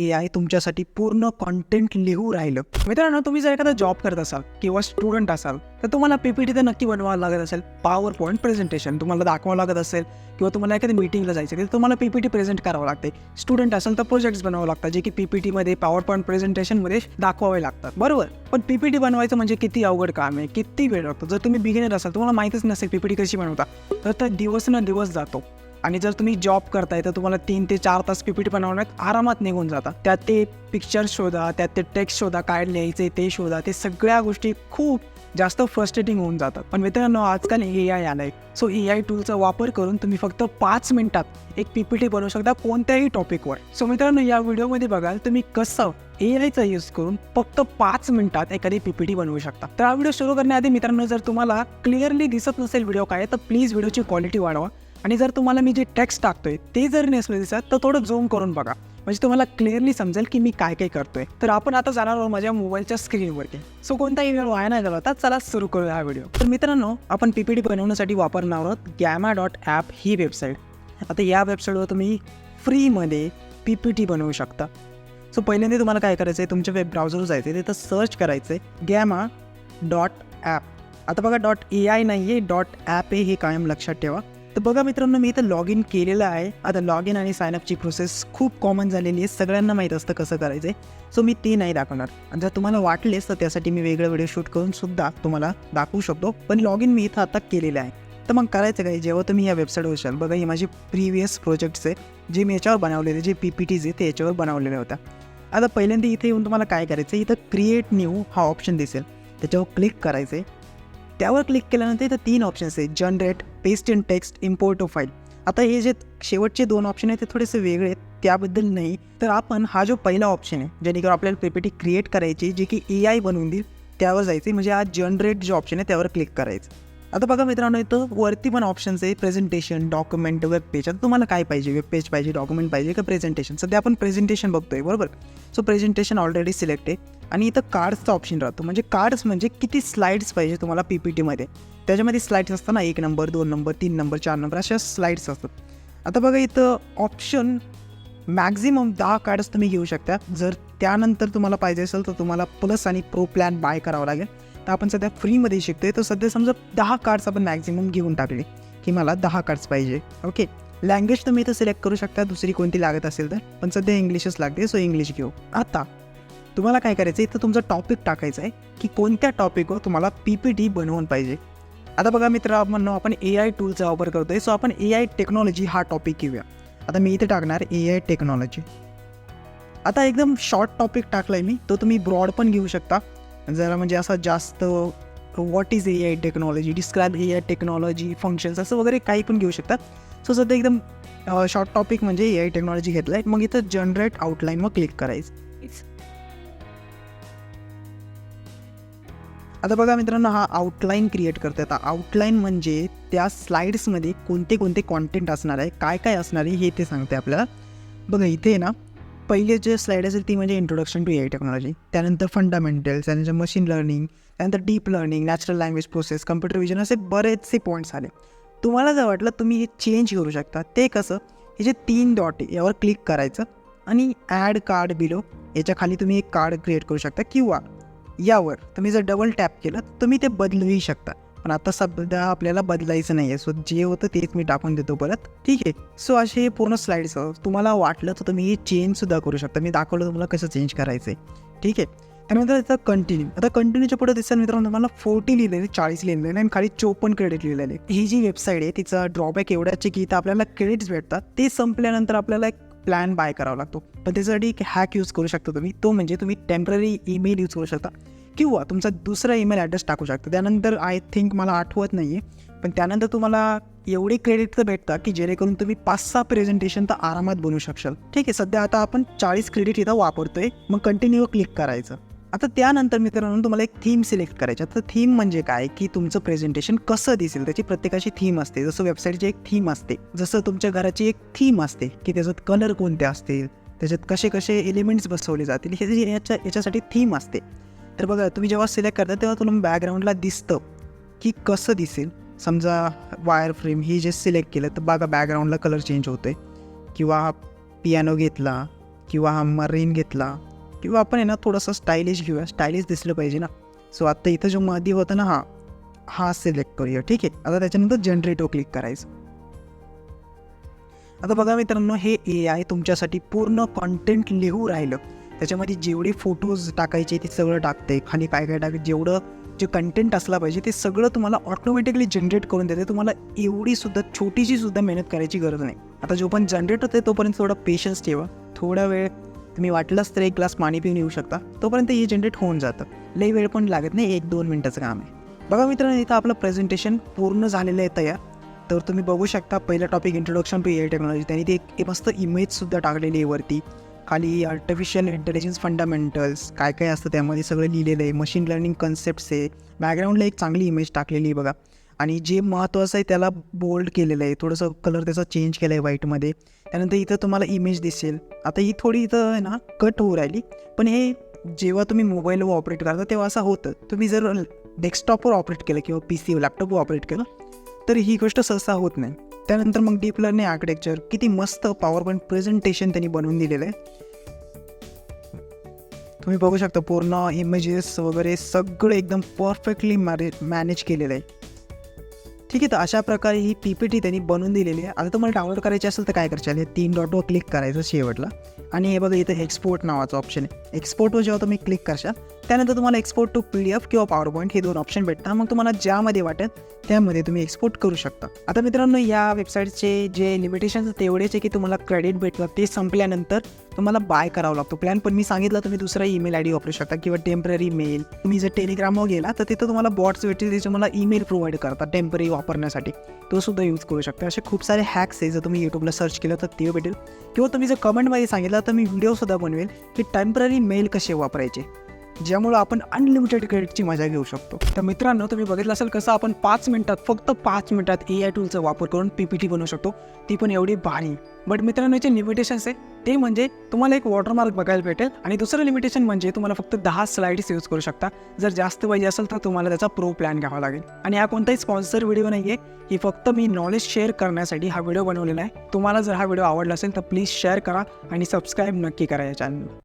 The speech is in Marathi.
ए आय तुमच्यासाठी पूर्ण कॉन्टेंट लिहू राहिलं. मित्रांनो तुम्ही जर एखादा जॉब करत असाल किंवा स्टुडंट असाल तर तुम्हाला पीपीटी तर नक्की बनवावं लागत असेल. पॉवर पॉईंट प्रेझेंटेशन तुम्हाला दाखवावं लागत असेल किंवा तुम्हाला एखाद्या मीटिंगला जायचं तर तुम्हाला पीपीटी प्रेझेंट करावं लागते. स्टुडंट असेल तर प्रोजेक्ट्स बनवावं लागतात जे की पीपीटीमध्ये पॉवर पॉईंट प्रेझेंटेशनमध्ये दाखवावे लागतात. बरोबर? पण पीपीटी बनवायचं म्हणजे किती अवघड काम आहे किती वेळ लागतो? जर तुम्ही बिगिनर असाल तुम्हाला माहितीच नसेल पीपीटी कशी बनवता. तर तर दिवस न दिवस जातो. आणि जर तुम्ही जॉब करताय तर तुम्हाला तीन ते चार तास पीपीटी बनवण्यात आरामात निघून जातात. त्यात ते पिक्चर शोधा त्यात ते टेक्स्ट शोधा काय लिहायचे ते शोधा ते सगळ्या गोष्टी खूप जास्त फ्रस्ट्रेटिंग होऊन जातात. पण मित्रांनो आजकाल ए आय आलाय. सो ए आय टूलचा वापर करून तुम्ही फक्त पाच मिनिटात एक पीपीटी बनवू शकता कोणत्याही टॉपिकवर सो मित्रांनो या व्हिडिओमध्ये बघाल तुम्ही कसं ए आयचा यूज करून फक्त पाच मिनिटात एखादी पीपीटी बनवू शकता. तर हा व्हिडिओ सुरू करण्याआधी मित्रांनो जर तुम्हाला क्लिअरली दिसत नसेल व्हिडिओ काय तर प्लीज व्हिडिओची क्वालिटी वाढवा. आणि जर तुम्हाला मी जे टेक्स्ट टाकतोय ते जर नसलं दिसत तर थोडं झूम करून बघा. म्हणजे तुम्हाला क्लिअरली समजेल की मी काय काय करतोय. तर आपण आता जाणार आहोत माझ्या मोबाईलच्या स्क्रीनवरती सो कोणताही वेळ वाया नाही झाला होता चला सुरू करूया हा व्हिडिओ तर मित्रांनो आपण पीपीटी बनवण्यासाठी वापरणार आहोत गॅमा डॉट ॲप ही वेबसाईट आता या वेबसाईटवर तुम्ही फ्रीमध्ये पी पी टी बनवू शकता. सो पहिल्यांदा तुम्हाला काय करायचं आहे तुमच्या वेब ब्राउझर जायचं आहे तिथं सर्च करायचं आहे गॅमा डॉट ॲप आता बघा डॉट ए आय नाही आहे डॉट ॲप आहे हे कायम लक्षात ठेवा. तर बघा मित्रांनो मी इथं लॉग इन केलेलं आहे. आता लॉग इन आणि सायनअपची प्रोसेस खूप कॉमन झालेली आहे. सगळ्यांना माहीत असतं कसं करायचं आहे सो मी ते नाही दाखवणार. आणि जर तुम्हाला वाटलेच तर त्यासाठी मी वेगळं व्हिडिओ शूट करून सुद्धा तुम्हाला दाखवू शकतो. पण लॉग इन मी इथं आता केलेलं आहे. तर मग करायचं काय? जेव्हा तुम्ही या वेबसाईटवर असाल बघा हे माझी प्रिव्हियस प्रोजेक्ट्स आहे जे मी याच्यावर बनवलेले जे पी पी टीज आहे ते याच्यावर बनवलेले होत्या. आता पहिल्यांदा इथे येऊन तुम्हाला काय करायचं आहे इथं क्रिएट न्यू हा ऑप्शन दिसेल. त्याच्यावर क्लिक करायचं आहे त्यावर क्लिक केल्यानंतर इथं तीन ऑप्शन्स आहेत. Generate paste in text import to file आता हे जे शेवटचे दोन ऑप्शन आहेत ते थोडेसे वेगळे आहेत. त्याबद्दल नाही. तर आपण हा जो पहिला ऑप्शन आहे जेणेकरून आपल्याला पीपीटी क्रिएट करायची जी की ए आय बनवून देईल त्यावर जायचे म्हणजे हा जनरेट जो ऑप्शन आहे त्यावर क्लिक करायचं. आता बघा मित्रांनो इथं वरती पण ऑप्शन्स आहे प्रेझेंटेशन डॉक्युमेंट वेब पेज आता तुम्हाला काय पाहिजे? वेब पेज पाहिजे डॉक्युमेंट पाहिजे का प्रेझेंटेशन सध्या आपण प्रेझेंटेशन बघतोय बरोबर? सो प्रेझेंटेशन ऑलरेडी सिलेक्ट आहे आणि इथं कार्ड्सचा ऑप्शन राहतो. म्हणजे कार्ड्स म्हणजे किती स्लाईड्स पाहिजे तुम्हाला पी पी टीमध्ये त्याच्यामध्ये स्लाईड्स असतात ना एक नंबर दोन नंबर तीन नंबर चार नंबर अशा स्लाईड्स असतात. आता बघा इथं ऑप्शन मॅक्झिमम दहा कार्ड्स तुम्ही घेऊ शकता. जर त्यानंतर तुम्हाला पाहिजे असेल तर तुम्हाला प्लस आणि प्रो प्लॅन बाय करावा लागेल. तर आपण सध्या फ्रीमध्ये शिकतोय. तर सध्या समजा दहा कार्ड्स आपण मॅक्झिमम घेऊन टाकले की मला दहा कार्ड्स पाहिजे. ओके लँग्वेज तुम्ही इथं सिलेक्ट करू शकता. दुसरी कोणती लागत असेल तर. पण सध्या इंग्लिशच लागते. सो इंग्लिश घेऊ. आता तुम्हाला काय करायचं आहे इथं तुमचं टॉपिक टाकायचं आहे की कोणत्या टॉपिकवर तुम्हाला पी पी टी बनवून पाहिजे. आता बघा मित्र आपण आपण ए आय टूलचा वापर करतो आहे सो आपण ए आय टेक्नॉलॉजी हा टॉपिक घेऊया. आता मी इथे टाकणार ए आय टेक्नॉलॉजी आता एकदम शॉर्ट टॉपिक टाकला आहे मी. तो तुम्ही ब्रॉड पण घेऊ शकता. जरा म्हणजे असं जास्त what is A I technology describe A I technology functions असं वगैरे काही पण घेऊ शकता. सो सध्या एकदम शॉर्ट टॉपिक म्हणजे ए आय टेक्नॉलॉजी घेतलं आहे मग इथं जनरेट आउटलाईनवर क्लिक करायचं. आता बघा मित्रांनो हा आउटलाईन क्रिएट करतो आता आउटलाईन म्हणजे त्या स्लाईड्समध्ये कोणते कोणते कॉन्टेंट असणार आहे काय काय असणार आहे हे ते सांगते आपल्याला. बघा इथे ना पहिले जे स्लाईड असेल ती म्हणजे introduction to A I technology त्यानंतर फंडामेंटल्स त्यानंतर मशीन लर्निंग त्यानंतर deep learning natural language process computer vision असे बरेचसे पॉईंट्स आले. तुम्हाला जर वाटलं तुम्ही हे चेंज करू शकता ते कसं? हे जे तीन डॉट यावर क्लिक करायचं आणि ॲड कार्ड बिलो याच्या खाली तुम्ही एक कार्ड क्रिएट करू शकता किंवा यावर तुम्ही जर डबल टॅप केलं तर तुम्ही ते बदलूही शकता. पण आता सध्या आपल्याला बदलायचं नाही आहे सो जे होतं तेच मी टाकून देतो परत. ठीक आहे? सो असे हे पूर्ण स्लाईड्स तुम्हाला वाटलं तर तुम्ही हे चेंजसुद्धा करू शकता. मी दाखवलं तुम्हाला कसं चेंज करायचं आहे ठीक आहे? त्यानंतर त्याचा कंटिन्यू आता कंटिन्यूच्या पुढे दिसेल मित्रांनो तुम्हाला फोर्टी लिहिलेले चाळीस लिहिलेले आणि खाली चोपन्न क्रेडिट लिहिलेले. ही जी वेबसाईट आहे तिचा ड्रॉबॅक एवढ्याचे की इथं आपल्याला क्रेडिट्स भेटतात. ते संपल्यानंतर आपल्याला एक प्लॅन बाय करावा लागतो. पण त्याच्यासाठी एक हॅक यूज करू शकता तुम्ही. तो म्हणजे तुम्ही टेंपररी ईमेल यूज करू शकता. किंवा तुमचा दुसरा ईमेल ॲड्रेस टाकू शकता. त्यानंतर आय थिंक मला आठवत नाही आहे पण त्यानंतर तुम्हाला एवढे क्रेडिट तर भेटतात की जेणेकरून तुम्ही पाच सहा प्रेझेंटेशन तर आरामात बनवू शकशाल. ठीक आहे सध्या आता आपण चाळीस क्रेडिट इथं वापरतो आहे मग कंटिन्यू क्लिक करायचं. आता त्यानंतर मित्रांनो तुम्हाला एक थीम सिलेक्ट करायची. आता थीम म्हणजे काय? की तुमचं प्रेझेंटेशन कसं दिसेल? त्याची प्रत्येकाची थीम असते. जसं वेबसाईटची एक थीम असते. जसं तुमच्या घराची एक थीम असते की त्याच्यात कलर कोणते असतील? त्याच्यात कसे कसे एलिमेंट्स बसवले जातील? हे याच्या याच्यासाठी थीम असते. तर बघा तुम्ही जेव्हा सिलेक्ट करता तेव्हा तुम्हाला बॅकग्राऊंडला दिसतं की कसं दिसेल. समजा वायर फ्रेम ही जे सिलेक्ट केलं तर बघा बॅकग्राऊंडला कलर चेंज होतोय. किंवा पियानो घेतला किंवा हा मरीन घेतला किंवा आपण आहे ना थोडंसं स्टायलिश घेऊया. स्टायलिश दिसलं पाहिजे ना. सो आत्ता इथं जो मध्ये होतं ना हा हा सिलेक्ट करूया. ठीक आहे? आता त्याच्यानंतर जनरेटो क्लिक करायचं. आता बघा मित्रांनो हे ए आय तुमच्यासाठी पूर्ण कॉन्टेंट लिहू राहिलं. त्याच्यामध्ये जेवढे फोटोज टाकायचे ते सगळं टाकते खाली काय काय टाक जेवढं जे कंटेंट असला पाहिजे ते सगळं तुम्हाला ऑटोमॅटिकली जनरेट करून देते तुम्हाला एवढी सुद्धा छोटीशी सुद्धा मेहनत करायची गरज नाही. आता जो पण जनरेट होते तोपर्यंत थोडा पेशन्स ठेवा. थोडा वेळ तुम्ही वाटलंच तर एक ग्लास पाणी पिऊन येऊ शकता. तोपर्यंत हे जनरेट होऊन जातं. लई वेळ पण लागत नाही एक दोन मिनटाचं काम आहे. बघा मित्रांनो इथं आपलं प्रेझेंटेशन पूर्ण झालेलं आहे तयार. तर तुम्ही बघू शकता पहिला topic introduction to A technology त्यांनी ते एक मस्त इमेजसुद्धा टाकलेली आहे वरती. खाली आर्टिफिशियल इंटेलिजन्स फंडामेंटल्स काय काय असतं त्यामध्ये सगळं लिहिलेलं आहे. मशीन लर्निंग कन्सेप्ट्स आहे. बॅकग्राऊंडला एक चांगली इमेज टाकलेली आहे बघा. आणि जे महत्त्वाचं आहे त्याला बोल्ड केलेलं आहे. थोडंसं कलर त्याचा चेंज केला आहे व्हाईटमध्ये त्यानंतर इथं तुम्हाला इमेज दिसेल. आता ही थोडी इथं आहे ना कट होऊ राहिली. पण हे जेव्हा तुम्ही मोबाईलवर ऑपरेट करता तेव्हा असं होतं. तुम्ही जर डेस्कटॉपवर ऑपरेट केलं किंवा पी सी लॅपटॉपवर ऑपरेट केलं तर ही गोष्ट सहसा होत नाही. त्यानंतर मग डीप लर्निंग आर्किटेक्चर किती मस्त पॉवर पॉईंट प्रेझेंटेशन त्यांनी बनवून दिलेलं आहे. तुम्ही बघू शकता पूर्ण इमेजेस वगैरे सगळं एकदम परफेक्टली मॅरे मॅनेज केलेलं आहे. ठीक आहे तर अशा प्रकारे ही पी पी टी त्यांनी बनवून दिलेली आहे. आता तुम्हाला डाउनलोड करायची असेल तर काय करायचं? हे तीन डॉटवर क्लिक करायचं शेवटला. आणि हे बघा इथं एक्सपोर्ट नावाचं ऑप्शन आहे. एक्सपोर्टवर जेव्हा तुम्ही क्लिक करशाल त्यानंतर तुम्हाला export to P D F किंवा पॉवर पॉईंट हे दोन ऑप्शन भेटतात. मग तुम्हाला ज्यामध्ये वाटेल त्यामध्ये तुम्ही एक्सपोर्ट करू शकता. आता मित्रांनो या वेबसाईटचे जे लिमिटेशन्स तेवढेच आहे की तुम्हाला क्रेडिट भेटलं ते संपल्यानंतर तुम्हाला बाय करावं लागतो. प्लॅन पण मी सांगितलं तुम्ही दुसरा ईमेल आय डी वापरू शकता किंवा टेंपररी मेल तुम्ही जर टेलिग्रामवर गेला तर तिथं तुम्हाला बॉट्स भेटतील जे तुम्हाला ईमेल प्रोव्हाइड करतात टेंपररी वापरण्यासाठी. तो सुद्धा यूज करू शकता. असे खूप सारे हॅक्स आहे. जर तुम्ही यूट्यूबला सर्च केलं तर ते भेटेल. किंवा तुम्ही जर कमेंटमध्ये सांगितलं तर मी व्हिडिओसुद्धा बनवेल की टेंपररी मेल कसे वापरायचे. ज्यामुळं आपण अनलिमिटेड क्रेडिटची मजा घेऊ शकतो. तर मित्रांनो तुम्ही बघितलं असेल कसं आपण पाच मिनिटात फक्त पाच मिनिटात ए आय टूलचा वापर करून पी पी टी बनवू शकतो. ती पण एवढी भारी. बट मित्रांनो याचे लिमिटेशन्स आहे. ते म्हणजे तुम्हाला एक वॉटरमार्क बघायला भेटेल आणि दुसरं लिमिटेशन म्हणजे तुम्हाला फक्त दहा स्लाइड्स यूज करू शकता. जर जास्त पाहिजे असेल तर तुम्हाला त्याचा प्रो प्लॅन घ्यावा लागेल. आणि हा कोणताही स्पॉन्सर व्हिडिओ नाही आहे ही फक्त मी नॉलेज शेअर करण्यासाठी हा व्हिडिओ बनवलेला आहे. तुम्हाला जर हा व्हिडिओ आवडला असेल तर प्लीज शेअर करा आणि सबस्क्राईब नक्की करा या चॅनल